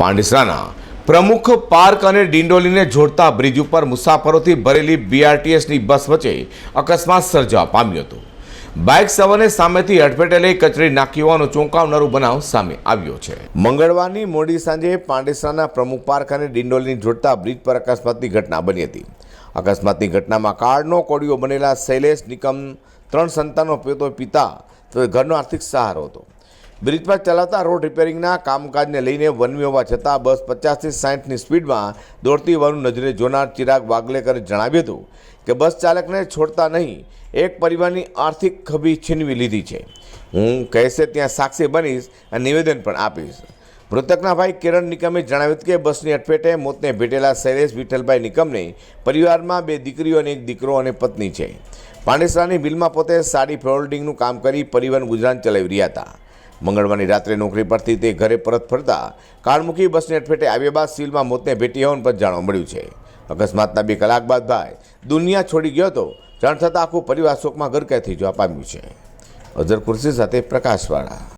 પાંડેસરાના પ્રમુખ પાર્ક અને ડિંડોલીને જોડતા બ્રિજ ઉપર મુસાફરોથી ભરેલી બીઆરટીએસની બસ વચ્ચે અકસ્માત સર્જવા પામ્યો હતો. બાઇક સવારને સામેથી અડફેટેલે કચરી નાખી હોવાનો ચોંકાવનારો બનાવ સામે આવ્યો છે. મંગળવારની મોડી સાંજે પાંડેસરાના પ્રમુખ પાર્ક અને ડિંડોલીને જોડતા બ્રિજ પર અકસ્માતની ઘટના બની હતી. અકસ્માતની ઘટનામાં કાળનો કોડીઓ બનેલા શૈલેષ, નિકમ, ત્રણ સંતાનો પેતો ઘરનો આર્થિક સહારો હતો. બ્રિજ પર ચલાવતા રોડ રિપેરિંગના કામકાજને લઈને વન હોવા છતાં બસ પચાસથી સાઠની સ્પીડમાં દોડતી હોવાનું નજરે જોનાર ચિરાગ વાગલેકરે જણાવ્યું હતું કે બસ ચાલકને છોડતા નહીં, એક પરિવારની આર્થિક ખભી છીનવી લીધી છે. હું કહેશે ત્યાં સાક્ષી બનીશ અને નિવેદન પણ આપીશ. મૃતકના ભાઈ કિરણ નિકમે જણાવ્યું કે બસની અટફેટે મોતને ભેટેલા શૈલેષ વિઠ્ઠલભાઈ નિકમને પરિવારમાં બે દીકરીઓ અને એક દીકરો અને પત્ની છે. પાંડેસરાની બિલમાં પોતે સાડી ફોલ્ડિંગનું કામ કરી પરિવહન ગુજરાન ચલાવી રહ્યા હતા. મંગળવારની રાત્રે નોકરી પરથી તે ઘરે પરત ફરતા કાળમુખી બસને અટફેટે આવ્યા બાદ સીલમાં મોતને ભેટી હોવાનું પણ જાણવા મળ્યું છે. અકસ્માતના બે કલાક બાદ ભાઈ દુનિયા છોડી ગયો હતો. જાણ થતાં આખું પરિવાર શોકમાં ગરકાય થઈ જવા પામ્યું છે. અઝર કુર્સી સાથે પ્રકાશવાળા.